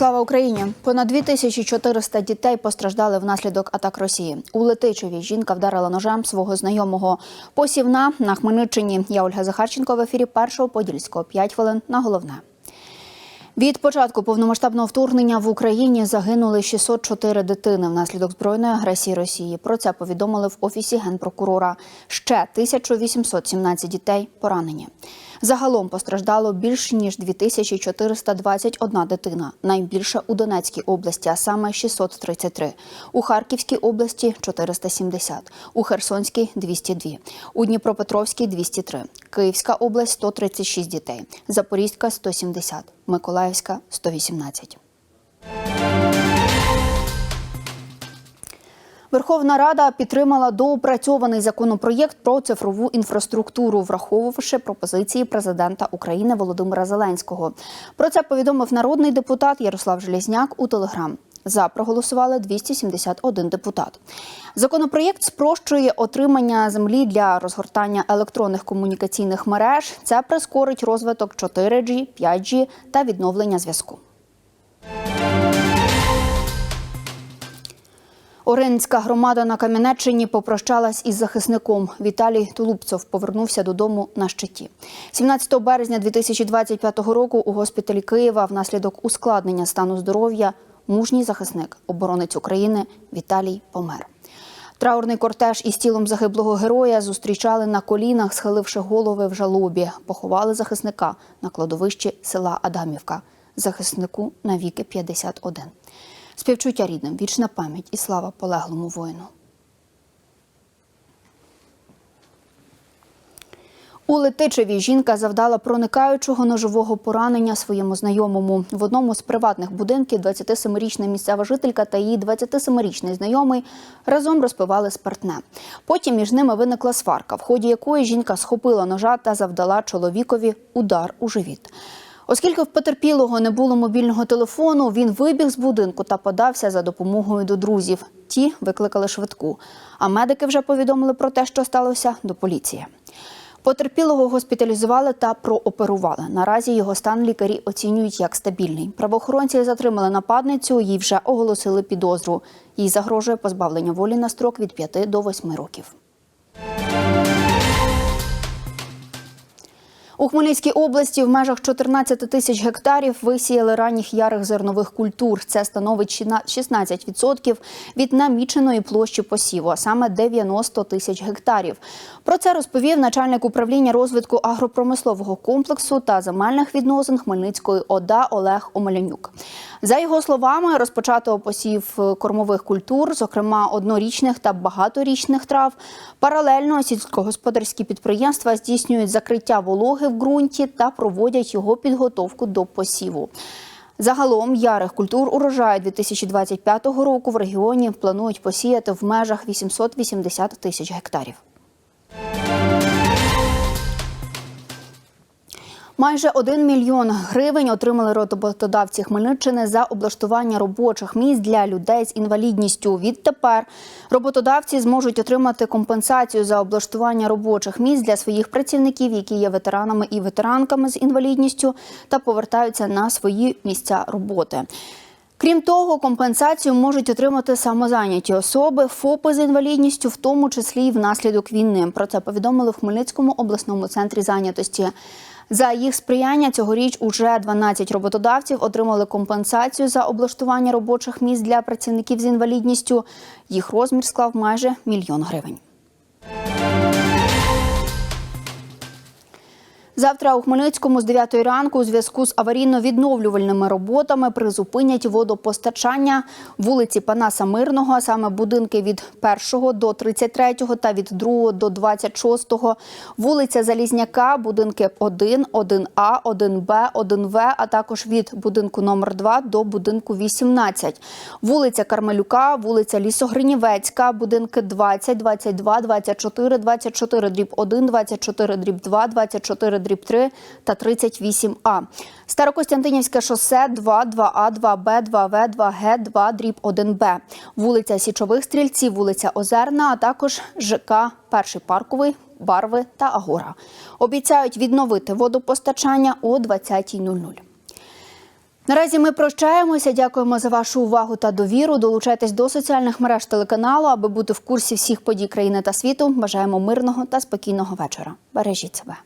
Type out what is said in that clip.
Слава Україні! Понад 2400 дітей постраждали внаслідок атак Росії. У Летичеві жінка вдарила ножем свого знайомого. Посівна на Хмельниччині. Я Ольга Захарченко в ефірі першого подільського. 5 хвилин на головне. Від початку повномасштабного вторгнення в Україні загинули 604 дитини внаслідок збройної агресії Росії. Про це повідомили в офісі генпрокурора. Ще 1817 дітей поранені. Загалом постраждало більш ніж 2421 дитина. Найбільше у Донецькій області, а саме 633. У Харківській області 470, у Херсонській 202, у Дніпропетровській 203, Київська область 136 дітей, Запорізька 170, Миколаївська 118. Верховна Рада підтримала доопрацьований законопроєкт про цифрову інфраструктуру, враховувавши пропозиції президента України Володимира Зеленського. Про це повідомив народний депутат Ярослав Железняк у Телеграм. За проголосували 271 депутат. Законопроєкт спрощує отримання землі для розгортання електронних комунікаційних мереж. Це прискорить розвиток 4G, 5G та відновлення зв'язку. Оринська громада на Кам'янеччині попрощалась із захисником. Віталій Тулупцов повернувся додому на щиті. 17 березня 2025 року у госпіталі Києва внаслідок ускладнення стану здоров'я мужній захисник, оборонець України Віталій помер. Траурний кортеж із тілом загиблого героя зустрічали на колінах, схиливши голови в жалобі. Поховали захисника на кладовищі села Адамівка. Захиснику навіки 51. Співчуття рідним, вічна пам'ять і слава полеглому воїну. У Летичеві жінка завдала проникаючого ножового поранення своєму знайомому. В одному з приватних будинків 27-річна місцева жителька та її 27-річний знайомий разом розпивали спиртне. Потім між ними виникла сварка, в ході якої жінка схопила ножа та завдала чоловікові удар у живіт. Оскільки в потерпілого не було мобільного телефону, він вибіг з будинку та подався за допомогою до друзів. Ті викликали швидку. А медики вже повідомили про те, що сталося до поліції. Потерпілого госпіталізували та прооперували. Наразі його стан лікарі оцінюють як стабільний. Правоохоронці затримали нападницю, їй вже оголосили підозру. Їй загрожує позбавлення волі на строк від 5 до 8 років. У Хмельницькій області в межах 14 тисяч гектарів висіяли ранніх ярих зернових культур. Це становить 16% від наміченої площі посіву, а саме 90 тисяч гектарів. Про це розповів начальник управління розвитку агропромислового комплексу та земельних відносин Хмельницької ОДА Олег Омелянюк. За його словами, розпочато посів кормових культур, зокрема однорічних та багаторічних трав. Паралельно сільськогосподарські підприємства здійснюють закриття вологи в ґрунті та проводять його підготовку до посіву. Загалом ярих культур урожаю 2025 року в регіоні планують посіяти в межах 880 тисяч гектарів. Майже 1 мільйон гривень отримали роботодавці Хмельниччини за облаштування робочих місць для людей з інвалідністю. Відтепер роботодавці зможуть отримати компенсацію за облаштування робочих місць для своїх працівників, які є ветеранами і ветеранками з інвалідністю, та повертаються на свої місця роботи. Крім того, компенсацію можуть отримати самозайняті особи, ФОПи з інвалідністю, в тому числі і внаслідок війни. Про це повідомили в Хмельницькому обласному центрі зайнятості. За їх сприяння цьогоріч уже 12 роботодавців отримали компенсацію за облаштування робочих місць для працівників з інвалідністю. Їх розмір склав майже мільйон гривень. Завтра у Хмельницькому з 9 ранку у зв'язку з аварійно-відновлювальними роботами призупинять водопостачання вулиці Панаса Мирного, а саме будинки від 1 до 33 та від 2 до 26, вулиця Залізняка, будинки 1, 1А, 1Б, 1В, а також від будинку номер 2 до будинку 18, вулиця Кармелюка, вулиця Лісогринівецька, будинки 20, 22, 24, 24, дріб 1, 24, дріб 2, 24, дріб 3 та 38А. Старокостянтинівське шосе 2, 2А, 2Б, 2В, 2Г, 2, дріб 1Б. Вулиця Січових Стрільців, вулиця Озерна, а також ЖК Перший парковий, Барви та Агора. Обіцяють відновити водопостачання о 20.00. Наразі ми прощаємося. Дякуємо за вашу увагу та довіру. Долучайтесь до соціальних мереж телеканалу, аби бути в курсі всіх подій країни та світу. Бажаємо мирного та спокійного вечора. Бережіть себе.